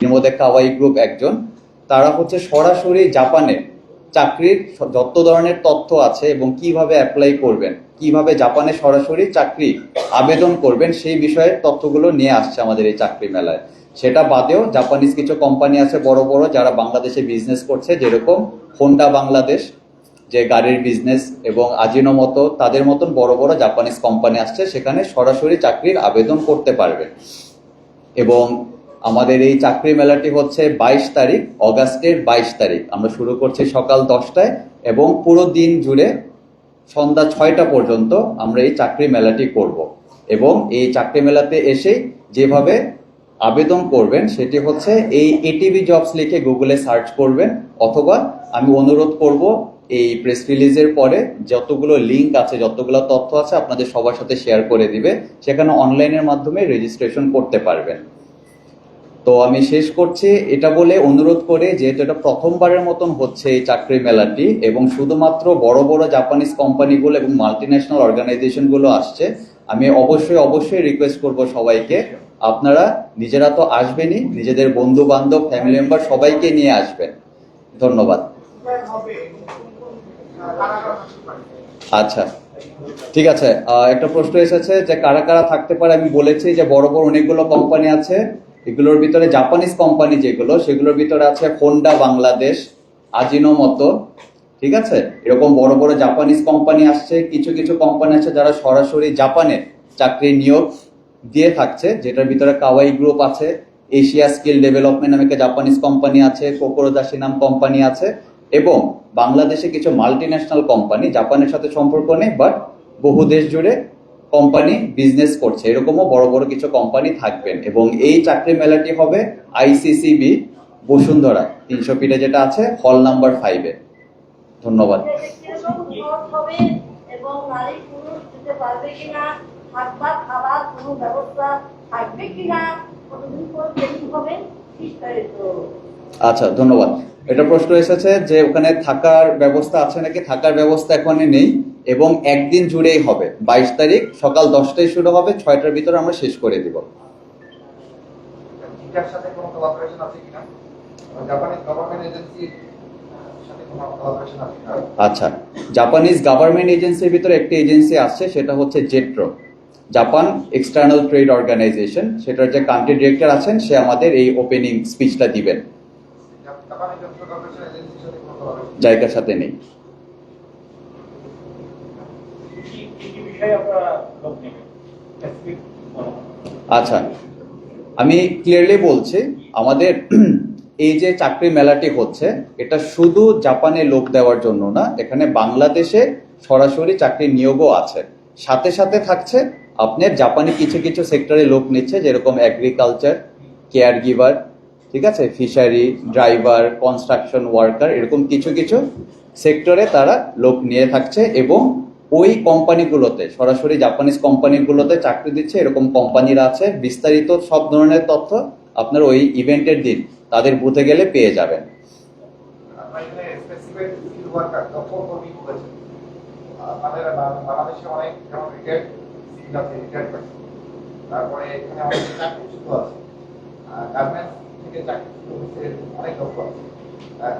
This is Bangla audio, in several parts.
মধ্যে কাওয়াই গ্রুপ একজন। তারা হচ্ছে সরাসরি জাপানে চাকরির যত ধরনের তথ্য আছে এবং কীভাবে অ্যাপ্লাই করবেন, কীভাবে জাপানে সরাসরি চাকরি আবেদন করবেন, সেই বিষয়ে তথ্যগুলো নিয়ে আসছে আমাদের এই চাকরি মেলায়। সেটা বাদেও জাপানিজ কিছু কোম্পানি আছে বড় বড় যারা বাংলাদেশে বিজনেস করছে, যেরকম হোন্ডা বাংলাদেশ যে গাড়ির বিজনেস এবং আজিনোমতো তাদের মতন বড় বড় জাপানিজ কোম্পানি আসছে, সেখানে সরাসরি চাকরির আবেদন করতে পারবেন এবং আমাদের এই চাকরি মেলাটি হচ্ছে বাইশ তারিখ, অগাস্টের বাইশ তারিখ। আমরা শুরু করছি সকাল দশটায় এবং পুরো দিন জুড়ে সন্ধ্যা ছয়টা পর্যন্ত আমরা এই চাকরি মেলাটি করব। এবং এই চাকরি মেলাতে এসে যেভাবে আবেদন করবেন, সেটি হচ্ছে এই এটিভি জবস লিখে গুগলে সার্চ করবেন, অথবা আমি অনুরোধ করব এই প্রেস রিলিজের পরে যতগুলো লিংক আছে, যতগুলো তথ্য আছে আপনাদের সবার সাথে শেয়ার করে দিবে, সেখানে অনলাইনের মাধ্যমে রেজিস্ট্রেশন করতে পারবেন। তো আমি শেষ করছি। এটা বলে অনুরোধ করে, যেহেতু এটা প্রথমবারের মতন হচ্ছে এই চাকরি মেলাটি এবং শুধুমাত্র বড় বড় জাপানিজ কোম্পানিগুলো এবং মাল্টি ন্যাশনাল অর্গানাইজেশনগুলো আসছে, আমি অবশ্যই অবশ্যই রিকোয়েস্ট করব সবাইকে। আপনারা নিজেরা তো আসবেনই, নিজেদের বন্ধু বান্ধব ফ্যামিলি মেম্বার সবাইকে নিয়ে আসবেন। ধন্যবাদ। আচ্ছা ঠিক আছে। একটা প্রশ্ন এসেছে যে কারা কারা থাকতে পারে? আমি বলেছি যে বড় বড় অনেকগুলো কোম্পানি আছে। এগুলোর ভিতরে জাপানিজ কোম্পানি যেগুলো, সেগুলোর ভিতরে আছে হোন্ডা বাংলাদেশ আজিনো মতো ঠিক আছে? এরকম বড় বড় জাপানিজ কোম্পানি আসছে, কিছু কিছু কোম্পানি আছে যারা সরাসরি জাপানে চাকরি নিয়োগ দিয়ে থাকছে, যেটার ভিতরে কাওয়াই গ্রুপ আছে এশিয়া স্কিল ডেভেলপমেন্ট নামে একটা জাপানিজ কোম্পানি আছে কোকোরোদাসি নাম কোম্পানি আছে, এবং বাংলাদেশে কিছু মাল্টি ন্যাশনাল কোম্পানি জাপানের সাথে সম্পর্ক নেই বাট বহু দেশ জুড়ে কোম্পানি বিজনেস করছে। এরকমও বড় বড় কিছু কোম্পানি থাকবেন। এবং এই চাকরি মেলাটি হবে আইসিসিবি বসুন্ধরা তিনশো ফিটে যেটা আছে হল নাম্বার ফাইভে ধন্যবাদ। আচ্ছা ধন্যবাদ। এটা প্রশ্ন এসেছে যে ওখানে থাকার ব্যবস্থা আছে নাকি? থাকার ব্যবস্থা এখানে নেই। এবং একদিন জুড়েই হবে। বাইশ তারিখ সকাল দশটায় শুরু হবে ছয়টার ভিতরে আমরা শেষ করে দিব। আচ্ছা জাপানিজ গভর্নমেন্ট এজেন্সির ভিতরে একটি এজেন্সি আসছে সেটা হচ্ছে JETRO Japan external trade organization সেটার যে কান্ট্রি ডিরেক্টর আছেন সে আমাদের এই ওপেনিং স্পিচটা দিবেন। জায়গার সাথে নেই কি কি কি বিষয়ে আপনারা লোক নেবেন Specific বলো। আচ্ছা আমি ক্লিয়ারলি বলছি, আমাদের এই যে চাকরি মেলাটি হচ্ছে, এটা শুধু জাপানে লোক দেওয়ার জন্য না, এখানে বাংলাদেশে সরাসরি চাকরি নিয়োগও আছে। সাথে সাথে থাকছে আপনার জাপানি কিছু কিছু সেক্টরে লোক নিচ্ছে, যেরকম এগ্রিকালচার কেয়ার গিভার ঠিক আছে ফিশারি ড্রাইভার কনস্ট্রাকশন ওয়ার্কার এরকম কিছু কিছু সেক্টরে তারা লোক নিয়ে থাকছে এবং ওই কোম্পানিগুলোতে, সরাসরি জাপানিজ কোম্পানিগুলোতে চাকরি দিচ্ছে, এরকম কোম্পানিরা আছে, বিস্তারিত সব ধরনের তথ্য আপনার ওই ইভেন্টের দিন তাদের বুথে গেলে পেয়ে যাবেন।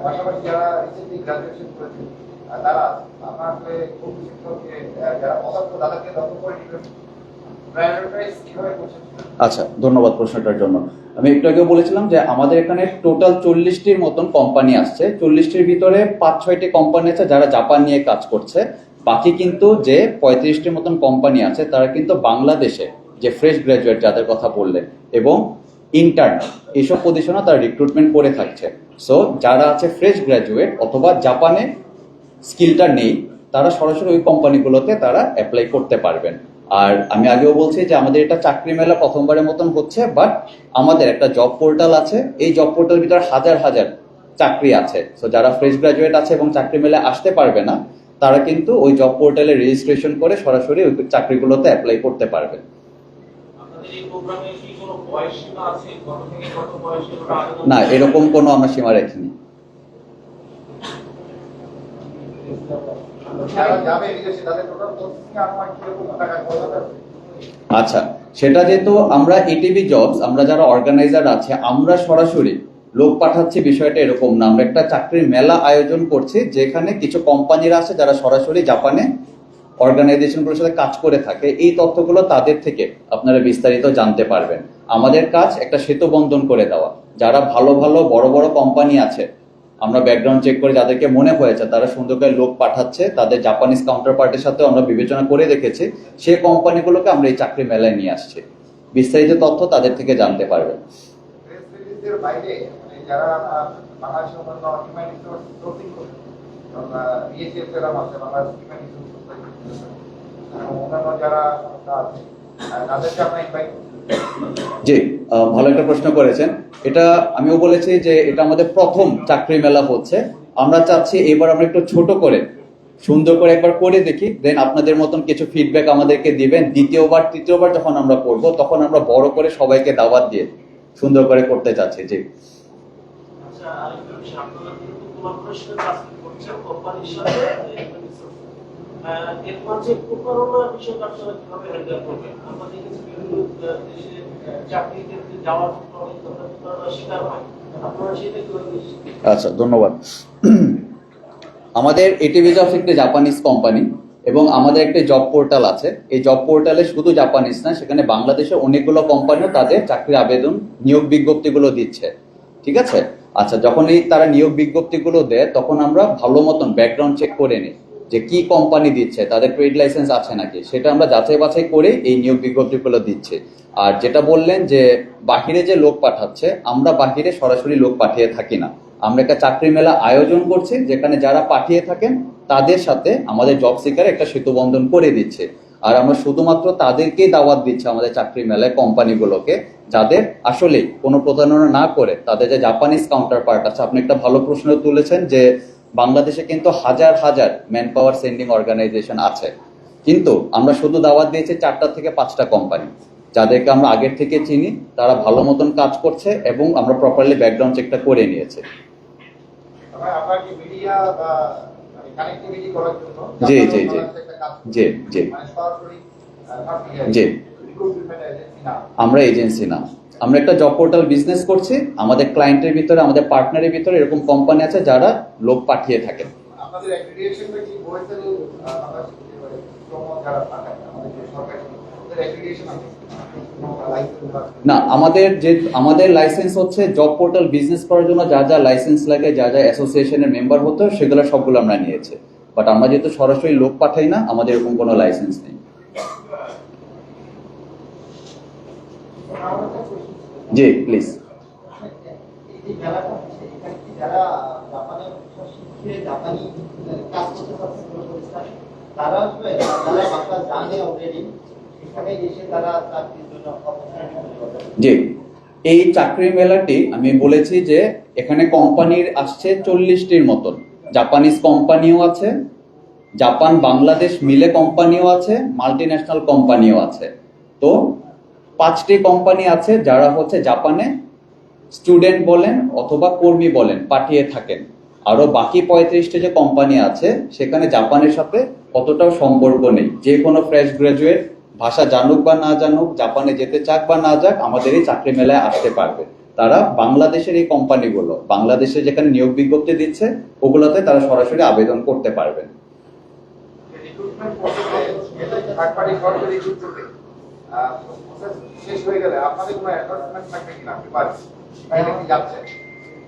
পাশাপাশি যারা আচ্ছা ধন্যবাদ প্রশ্নটার জন্য। আমি একটু আগে বলেছিলাম যে আমাদের এখানে টোটাল চল্লিশটির মতন কোম্পানি আসছে। চল্লিশটির ভিতরে পাঁচ, ছয়টি কোম্পানি আছে যারা জাপান নিয়ে কাজ করছে। বাকি কিন্তু যে পঁয়ত্রিশটির মতন কোম্পানি আছে, তারা কিন্তু বাংলাদেশে যে ফ্রেশ গ্র্যাজুয়েট যাদের কথা বললেন এবং ইন্টার্ন এইসব পজিশনে তারা রিক্রুটমেন্ট করে থাকছে। সো যারা আছে ফ্রেশ গ্র্যাজুয়েট অথবা জাপানে স্কিলটা নেই তারা সরাসরি ওই কোম্পানিগুলোতে তারা অ্যাপ্লাই করতে পারবেন। আর আমি আগেও বলছি যে আমাদের এটা চাকরি মেলা প্রথমবারের মতন হচ্ছে বাট আমাদের একটা জব পোর্টাল আছে। এই জব পোর্টাল ভিতরে হাজার হাজার চাকরি আছে। তো যারা ফ্রেশ গ্রাজুয়েট আছে এবং চাকরি মেলে আসতে পারবে না তারা কিন্তু ওই জব পোর্টালে রেজিস্ট্রেশন করে সরাসরি ওই চাকরিগুলোতে অ্যাপ্লাই করতে পারবে না এরকম কোনো আমরা সীমা রাখিনি যারা যাবে বিদেশে তাদের টোটাল প্রসেসিং আমার কীরকম টাকা খরচ হবে আচ্ছা সেটা যেহেতু আমরা এটিভি জবস আমরা যারা অর্গানাইজার আছে, আমরা সরাসরি লোক পাঠাচ্ছি বিষয়টা এরকম না। আমরা একটা চাকরির মেলা আয়োজন করছি, যেখানে কিছু কোম্পানিরা আছে যারা সরাসরি জাপানে অর্গানাইজেশনগুলোর সাথে কাজ করে থাকে। এই তথ্যগুলো তাদের থেকে আপনারা বিস্তারিত জানতে পারবেন। আমাদের কাজ একটা সেতু বন্ধন করে দেওয়া। যারা ভালো ভালো বড় বড় কোম্পানি আছে আমরা ব্যাকগ্রাউন্ড চেক করে যাদেরকে মনে হয়েছে তারা সুন্দর করে লোক পাঠাচ্ছে তাদের জাপানিজ কাউন্টার পার্টির সাথে আমরা বিবেচনা করে দেখেছি সেই কোম্পানিগুলোকে আমরা এই চাকরি মেলায় নিয়ে আসছি। বিস্তারিত তথ্য তাদের থেকে জানতে পারবেন বাইরে মানে জি ভালো একটা প্রশ্ন করেছেন। এটা আমিও বলেছি যে এটা আমাদের প্রথম চাকরি মেলা হচ্ছে। আমরা চাচ্ছি এবার আমরা একটু ছোট করে, সুন্দর করে একবার করে দেখি দেন আপনাদের মতন কিছু ফিডব্যাক আমাদেরকে দিবেন। দ্বিতীয়বার, তৃতীয়বার যখন আমরা করব, তখন আমরা বড় করে সবাইকে দাওয়াত দিয়ে সুন্দর করে করতে চাচ্ছি, জি। আচ্ছা চাকরি ক্ষেত্রে আচ্ছা ধন্যবাদ। আমাদের এটিভি জবস একটি জাপানিজ কোম্পানি এবং আমাদের একটি জব পোর্টাল আছে। এই জব পোর্টালে শুধু জাপানিজ না, সেখানে বাংলাদেশে অনেকগুলো কোম্পানিও তাদের চাকরির আবেদন নিয়োগ বিজ্ঞপ্তিগুলো দিচ্ছে। ঠিক আছে? আচ্ছা যখন এই তারা নিয়োগ বিজ্ঞপ্তিগুলো দেয়, তখন আমরা ভালো মতন ব্যাকগ্রাউন্ড চেক করে নিই। যে কি কোম্পানি দিচ্ছে, তাদের ট্রেড লাইসেন্স আছে নাকি, সেটা আমরা যাচাই বাছাই করে এই নিয়োগ বিজ্ঞপ্তিগুলো দিচ্ছে। আর যেটা বললেন যে বাহিরে যে লোক পাঠাচ্ছে, আমরা বাহিরে সরাসরি লোক পাঠিয়ে থাকি না। আমরা একটা চাকরি মেলা আয়োজন করছি, যেখানে যারা পাঠিয়ে থাকেন, তাদের সাথে আমাদের জব সিকার একটা সেতু বন্ধন করে দিচ্ছে। আর আমরা শুধুমাত্র তাদেরকেই দাওয়াত দিচ্ছি আমাদের চাকরি মেলায় কোম্পানিগুলোকে যাদের আসলে কোনো প্রতারণা না করে, তাদের যে জাপানিজ কাউন্টার পার্ট আছে, আপনি একটা ভালো প্রশ্ন তুলেছেন যে বাংলাদেশে কিন্তু হাজার হাজার ম্যান পাওয়ার সেন্ডিং অর্গানাইজেশন আছে কিন্তু আমরা শুধু দাওয়াত দিয়েছি চারটা থেকে পাঁচটা কোম্পানি যাদেরকে আমরা আগের থেকে চিনি তারা ভালো মতন কাজ করছে এবং আমরা প্রপারলি ব্যাকগ্রাউন্ড চেকটা করে নিয়েছি মানে জি, জি, জি। কাজ করছি। জি, জি। আমরা এজেন্সি না। আমরা একটা জব পোর্টাল বিজনেস করছি আমাদের ক্লায়েন্টের ভিতরে আমাদের পার্টনারের ভিতরে এরকম কোম্পানি আছে যারা লোক পাঠিয়ে থাকেন আপনাদের অ্যাগ্রিগেশনটা কি বলেছেন বাংলাদেশ শ্রম যারা থাকেন আমাদের যে সরকারি ওদের অ্যাগ্রিগেশন আছে লাইসেন্স আছে না আমাদের যে আমাদের লাইসেন্স হচ্ছে জব পোর্টাল বিজনেস করার জন্য যা যা লাইসেন্স লাগে যা যা অ্যাসোসিয়েশনের মেম্বার হতো সেগুলো সবগুলো আমরা নিয়েছি। বাট আমরা যেহেতু সরাসরি লোক পাঠাই না আমাদের এরকম কোনো লাইসেন্স নেই। জি প্লিজ জি, এই চাকরি মেলাটি আমি বলেছি যে এখানে কোম্পানির আসছে চল্লিশটির মতন। জাপানিজ কোম্পানিও আছে জাপান বাংলাদেশ মিলে কোম্পানিও আছে মাল্টি ন্যাশনাল কোম্পানিও আছে। তো পাঁচটি কোম্পানি আছে যারা হচ্ছে জাপানে স্টুডেন্ট বলেন অথবা কর্মী বলেন পাঠিয়ে থাকেন। আরও বাকি পঁয়ত্রিশটি যে কোম্পানি আছে, সেখানে জাপানের সাথে অতটাও সম্পর্ক নেই। যে কোনো ফ্রেশ গ্রাজুয়েট ভাষা জানুক বা না জানুক, জাপানে যেতে চাক বা না যাক আমাদের এই চাকরি মেলায় আসতে পারবে। তারা বাংলাদেশের এই কোম্পানিগুলো বাংলাদেশে যেখানে নিয়োগ বিজ্ঞপ্তি দিচ্ছে, ওগুলোতে তারা সরাসরি আবেদন করতে পারবেন।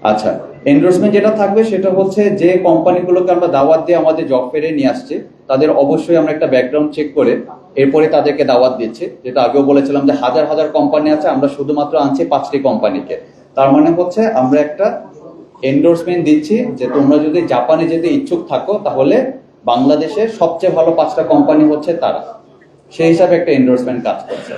আচ্ছা এন্ডোর্সমেন্ট যেটা থাকবে সেটা হচ্ছে যে কোম্পানিগুলোকে আমরা দাওয়াত দিয়ে আমাদের জব ফেরে নিয়ে আসছি, তাদের অবশ্যই আমরা একটা ব্যাকগ্রাউন্ড চেক করে এরপরে তাদেরকে দাওয়াত দিচ্ছি। যেটা আগেও বলেছিলাম যে হাজার হাজার কোম্পানি আছে, আমরা শুধুমাত্র আনছি পাঁচটি কোম্পানিকে তার মানে হচ্ছে আমরা একটা এন্ডোর্সমেন্ট দিচ্ছি যে তোমরা যদি জাপানে যেতে ইচ্ছুক থাকো, তাহলে বাংলাদেশের সবচেয়ে ভালো পাঁচটা কোম্পানি হচ্ছে তারা। সেই হিসাবে একটা এন্ডোর্সমেন্ট কাজ করছে।